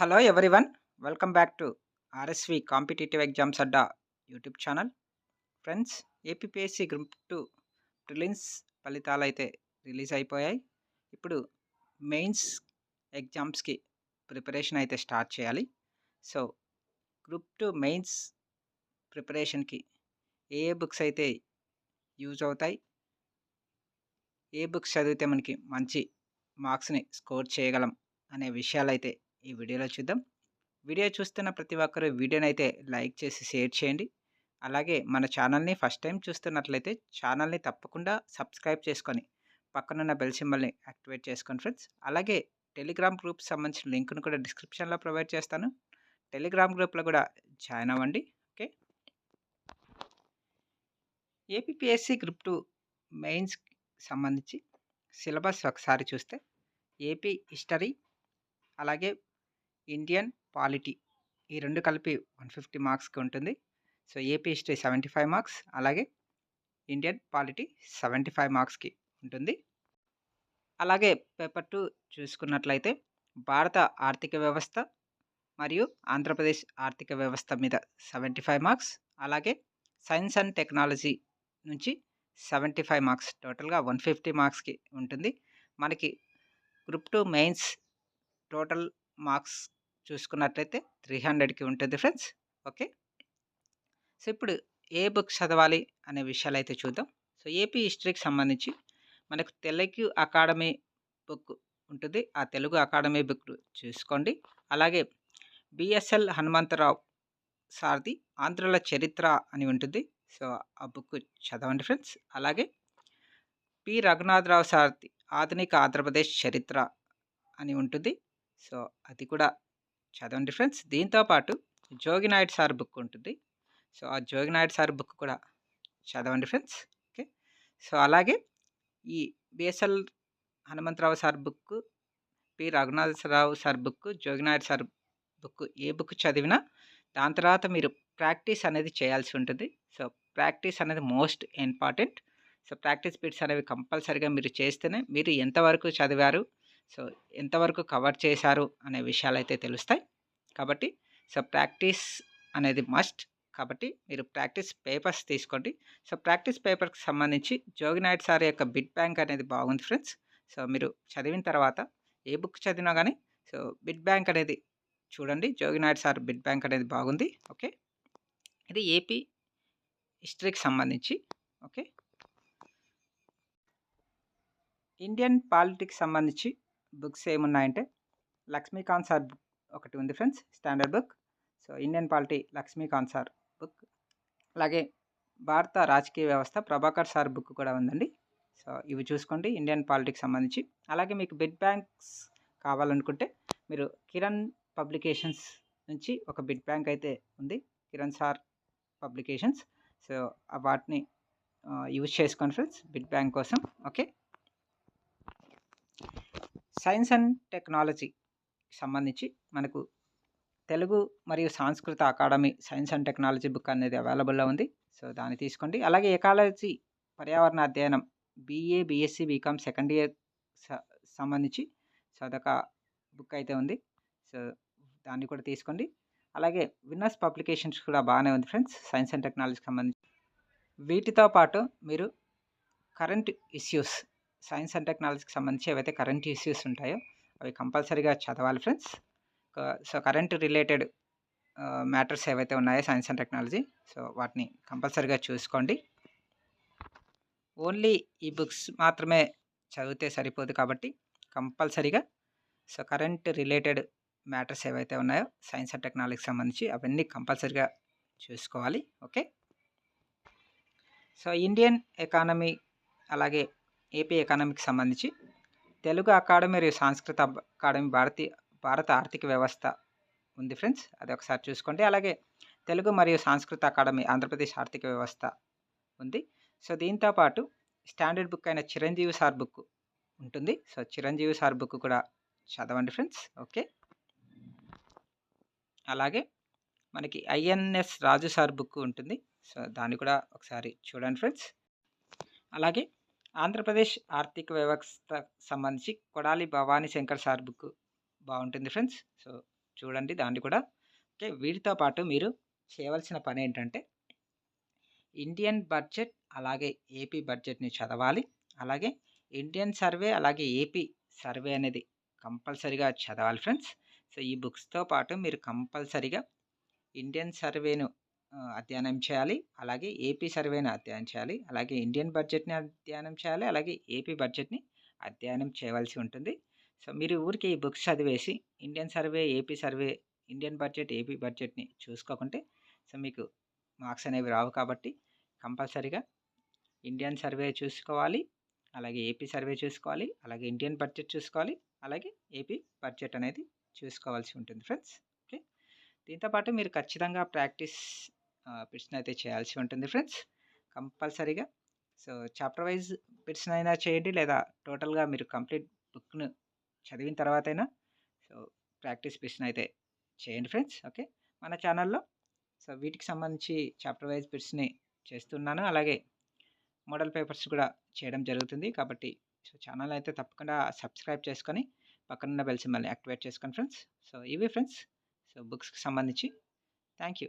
Hello everyone welcome back to RSV competitive exams Adda YouTube channel friends APPSC group two prelims ఫలితాలు అయితే release అయిపోయాయి. ఇప్పుడు mains ఎగ్జామ్స్కి preparation అయితే start చేయాలి. సో గ్రూప్ టూ మెయిన్స్ ప్రిపరేషన్కి ఏ ఏ బుక్స్ అయితే యూజ్ అవుతాయి ఏ బుక్స్ చదివితే మనకి మంచి మార్క్స్ని స్కోర్ చేయగలం అనే విషయాలు అయితే ఈ వీడియోలో చూద్దాం. వీడియో చూస్తున్న ప్రతి ఒక్కరు వీడియోని అయితే లైక్ చేసి షేర్ చేయండి. అలాగే మన ఛానల్ని ఫస్ట్ టైం చూస్తున్నట్లయితే ఛానల్ని తప్పకుండా సబ్స్క్రైబ్ చేసుకొని పక్కనున్న బెల్ సింబల్ని యాక్టివేట్ చేసుకోండి ఫ్రెండ్స్. అలాగే టెలిగ్రామ్ గ్రూప్ సంబంధించిన లింక్ను కూడా డిస్క్రిప్షన్లో ప్రొవైడ్ చేస్తాను. టెలిగ్రామ్ గ్రూప్లో కూడా జాయిన్ అవ్వండి. Okay? APSC group two mains సంబంధించి సిలబస్ ఒకసారి చూస్తే ఏపీ హిస్టరీ అలాగే ఇండియన్ పాలిటీ. ఈ రెండు కలిపి వన్ ఫిఫ్టీ మార్క్స్కి ఉంటుంది. So AP history seventy five marks అలాగే ఇండియన్ పాలిటీ సెవెంటీ ఫైవ్ మార్క్స్కి ఉంటుంది. అలాగే పేపర్ టూ చూసుకున్నట్లయితే భారత ఆర్థిక వ్యవస్థ మరియు ఆంధ్రప్రదేశ్ ఆర్థిక వ్యవస్థ మీద సెవెంటీ ఫైవ్ మార్క్స్ అలాగే సైన్స్ అండ్ టెక్నాలజీ నుంచి సెవెంటీ ఫైవ్ మార్క్స్ టోటల్గా వన్ ఫిఫ్టీ మార్క్స్కి ఉంటుంది. మనకి group two mains total marks చూసుకున్నట్లయితే త్రీ హండ్రెడ్కి ఉంటుంది ఫ్రెండ్స్. ఓకే? సో ఇప్పుడు ఏ బుక్ చదవాలి అనే విషయాలు అయితే చూద్దాం. సో ఏపీ హిస్టరీకి సంబంధించి మనకు తెలుగు అకాడమీ బుక్ ఉంటుంది. ఆ తెలుగు అకాడమీ బుక్ చూసుకోండి. అలాగే బిఎస్ఎల్ హనుమంతరావు సార్ది ఆంధ్రుల చరిత్ర అని ఉంటుంది. సో ఆ బుక్ చదవండి ఫ్రెండ్స్. అలాగే పి రఘునాథరావు సార్ది ఆధునిక ఆంధ్రప్రదేశ్ చరిత్ర అని ఉంటుంది. సో అది కూడా చదవండి ఫ్రెండ్స్. దీంతోపాటు జోగినాయుడు సార్ బుక్ ఉంటుంది. సో ఆ జోగినాయుడు సార్ బుక్ కూడా చదవండి ఫ్రెండ్స్. ఓకే. సో అలాగే ఈ BSL Hanumantha Rao sir book P Raghunatha Rao sir book Jogi Naidu sir book ఏ బుక్ చదివినా దాని తర్వాత మీరు ప్రాక్టీస్ అనేది చేయాల్సి ఉంటుంది. సో ప్రాక్టీస్ అనేది most important. So practice bits అనేవి కంపల్సరీగా మీరు చేస్తేనే మీరు ఎంతవరకు చదివారు సో ఎంతవరకు కవర్ చేశారు అనే విషయాలు అయితే తెలుస్తాయి. కాబట్టి సో ప్రాక్టీస్ అనేది మస్ట్. కాబట్టి మీరు ప్రాక్టీస్ పేపర్స్ తీసుకోండి. సో ప్రాక్టీస్ పేపర్కి సంబంధించి జోగినాయుడు సార్ యొక్క బిట్ బ్యాంక్ అనేది బాగుంది ఫ్రెండ్స్. సో మీరు చదివిన తర్వాత ఏ బుక్ చదివినా కానీ సో బిట్ బ్యాంక్ అనేది చూడండి. జోగినాయుడు సార్ బిట్ బ్యాంక్ అనేది బాగుంది. ఓకే? ఇది ఏపీ హిస్టరీకి సంబంధించి. ఓకే? ఇండియన్ పాలిటిక్స్ సంబంధించి బుక్స్ ఏమున్నాయంటే లక్ష్మీకాంత్ సార్ బుక్ ఒకటి ఉంది friends standard book. So Indian polity Laxmikanth sir book. అలాగే భారత రాజకీయ వ్యవస్థ ప్రభాకర్ సార్ బుక్ కూడా ఉందండి. సో ఇవి చూసుకోండి ఇండియన్ పాలిటిక్స్ సంబంధించి. అలాగే మీకు బిడ్ బ్యాంక్స్ కావాలనుకుంటే మీరు కిరణ్ పబ్లికేషన్స్ నుంచి ఒక బిడ్ బ్యాంక్ అయితే ఉంది కిరణ్ సార్ పబ్లికేషన్స్. సో వాటిని యూజ్ చేసుకోండి ఫ్రెండ్స్ బిడ్ బ్యాంక్ కోసం. ఓకే? సైన్స్ అండ్ టెక్నాలజీ సంబంధించి మనకు తెలుగు మరియు సాంస్కృత academy science and technology book అనేది అవైలబుల్లో ఉంది. సో దాన్ని తీసుకోండి. అలాగే ఎకాలజీ పర్యావరణ అధ్యయనం BA BSc BCom second year సంబంధించి సో అదొక బుక్ అయితే ఉంది. సో దాన్ని కూడా తీసుకోండి. అలాగే విన్నర్స్ పబ్లికేషన్స్ కూడా బాగానే ఉంది ఫ్రెండ్స్ సైన్స్ అండ్ టెక్నాలజీకి సంబంధించి. వీటితో పాటు మీరు కరెంట్ ఇష్యూస్ సైన్స్ అండ్ టెక్నాలజీకి సంబంధించి ఏవైతే కరెంట్ ఇష్యూస్ ఉంటాయో అవి కంపల్సరీగా చదవాలి friends. So current related matters ఏవైతే ఉన్నాయో సైన్స్ అండ్ టెక్నాలజీ సో వాటిని కంపల్సరీగా చూసుకోండి. ఓన్లీ ఈ బుక్స్ మాత్రమే చదివితే సరిపోదు కాబట్టి కంపల్సరీగా సో కరెంట్ రిలేటెడ్ మ్యాటర్స్ ఏవైతే ఉన్నాయో సైన్స్ అండ్ టెక్నాలజీకి సంబంధించి అవన్నీ కంపల్సరీగా చూసుకోవాలి. ఓకే? సో ఇండియన్ ఎకానమీ అలాగే ఏపీ ఎకానమీకి సంబంధించి తెలుగు అకాడమీ మరియు సాంస్కృత అకాడమీ భారతీయ భారత ఆర్థిక వ్యవస్థ ఉంది ఫ్రెండ్స్. అది ఒకసారి చూసుకోండి. అలాగే తెలుగు మరియు సాంస్కృత అకాడమీ ఆంధ్రప్రదేశ్ ఆర్థిక వ్యవస్థ ఉంది. సో దీంతో పాటు స్టాండర్డ్ బుక్ అయిన చిరంజీవి సార్ బుక్ ఉంటుంది. సో చిరంజీవి సార్ బుక్ కూడా చదవండి ఫ్రెండ్స్. ఓకే. అలాగే మనకి ఐఎన్ఎస్ రాజు సార్ బుక్ ఉంటుంది. సో దాన్ని కూడా ఒకసారి చూడండి ఫ్రెండ్స్. అలాగే ఆంధ్రప్రదేశ్ ఆర్థిక వ్యవస్థ సంబంధించి కొడాలి భవానీ శంకర్ సార్ బుక్ బాగుంటుంది ఫ్రెండ్స్. సో చూడండి దాన్ని కూడా. ఓకే వీటితో పాటు మీరు చేయవలసిన పని ఏంటంటే ఇండియన్ బడ్జెట్ అలాగే ఏపీ బడ్జెట్ని చదవాలి. అలాగే ఇండియన్ సర్వే అలాగే ఏపీ సర్వే అనేది కంపల్సరీగా చదవాలి ఫ్రెండ్స్. సో ఈ బుక్స్తో పాటు మీరు కంపల్సరీగా ఇండియన్ సర్వేను అధ్యయనం చేయాలి. అలాగే ఏపీ సర్వేని అధ్యయనం చేయాలి. అలాగే ఇండియన్ బడ్జెట్ని అధ్యయనం చేయాలి. అలాగే ఏపీ బడ్జెట్ని అధ్యయనం చేయవలసి ఉంటుంది. సో మీరు ఊరికి ఈ బుక్స్ చదివేసి Indian survey AP survey Indian budget AP బడ్జెట్ని చూసుకోకుంటే సో మీకు మార్క్స్ అనేవి రావు కాబట్టి కంపల్సరీగా ఇండియన్ సర్వే చూసుకోవాలి. అలాగే ఏపీ సర్వే చూసుకోవాలి. అలాగే ఇండియన్ బడ్జెట్ చూసుకోవాలి. అలాగే ఏపీ బడ్జెట్ అనేది చూసుకోవాల్సి ఉంటుంది ఫ్రెండ్స్. ఓకే? దీంతోపాటు మీరు ఖచ్చితంగా ప్రాక్టీస్ పిట్స్ని అయితే చేయాల్సి ఉంటుంది ఫ్రెండ్స్. కంపల్సరీగా. సో చాప్టర్ వైజ్ పిట్స్ని అయినా చేయండి లేదా టోటల్గా మీరు కంప్లీట్ బుక్ను చదివిన తర్వాత అయినా సో ప్రాక్టీస్ పిట్స్ని అయితే చేయండి ఫ్రెండ్స్. ఓకే? మన ఛానల్లో సో వీటికి సంబంధించి చాప్టర్ వైజ్ పిట్స్ని చేస్తున్నాను. అలాగే మోడల్ పేపర్స్ కూడా చేయడం జరుగుతుంది కాబట్టి సో ఛానల్ అయితే తప్పకుండా సబ్స్క్రైబ్ చేసుకొని పక్కనున్న బెల్ సింబల్ని యాక్టివేట్ చేసుకోండి ఫ్రెండ్స్. సో ఇవి ఫ్రెండ్స్. సో బుక్స్కి సంబంధించి. Thank you